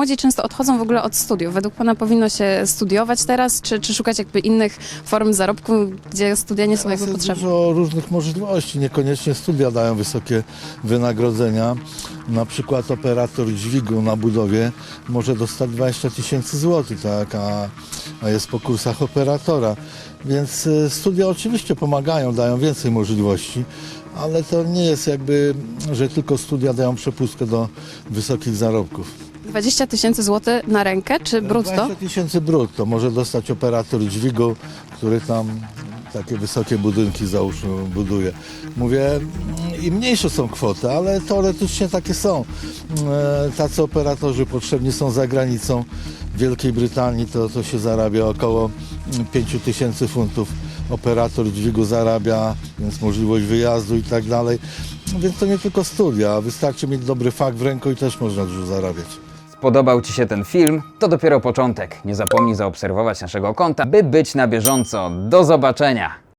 młodzi często odchodzą w ogóle od studiów. Według Pana powinno się studiować teraz, czy, czy szukać jakby innych form zarobku, gdzie studia nie są Teraz jakby jest potrzebne? dużo różnych możliwości, niekoniecznie studia dają wysokie wynagrodzenia. Na przykład operator dźwigu na budowie może dostać 20 tysięcy złotych, tak, a, a jest po kursach operatora. Więc y, studia oczywiście pomagają, dają więcej możliwości, ale to nie jest jakby, że tylko studia dają przepustkę do wysokich zarobków. 20 tysięcy złotych na rękę, czy brutto? 20 tysięcy brutto może dostać operator dźwigu, który tam takie wysokie budynki załóżmy buduje. Mówię, mm, i mniejsze są kwoty, ale teoretycznie takie są. E, Tacy operatorzy potrzebni są za granicą. W Wielkiej Brytanii to, to się zarabia około 5 tysięcy funtów. Operator dźwigu zarabia, więc możliwość wyjazdu i tak dalej. Więc to nie tylko studia, wystarczy mieć dobry fakt w ręku i też można dużo zarabiać. Spodobał Ci się ten film? To dopiero początek. Nie zapomnij zaobserwować naszego konta, by być na bieżąco. Do zobaczenia!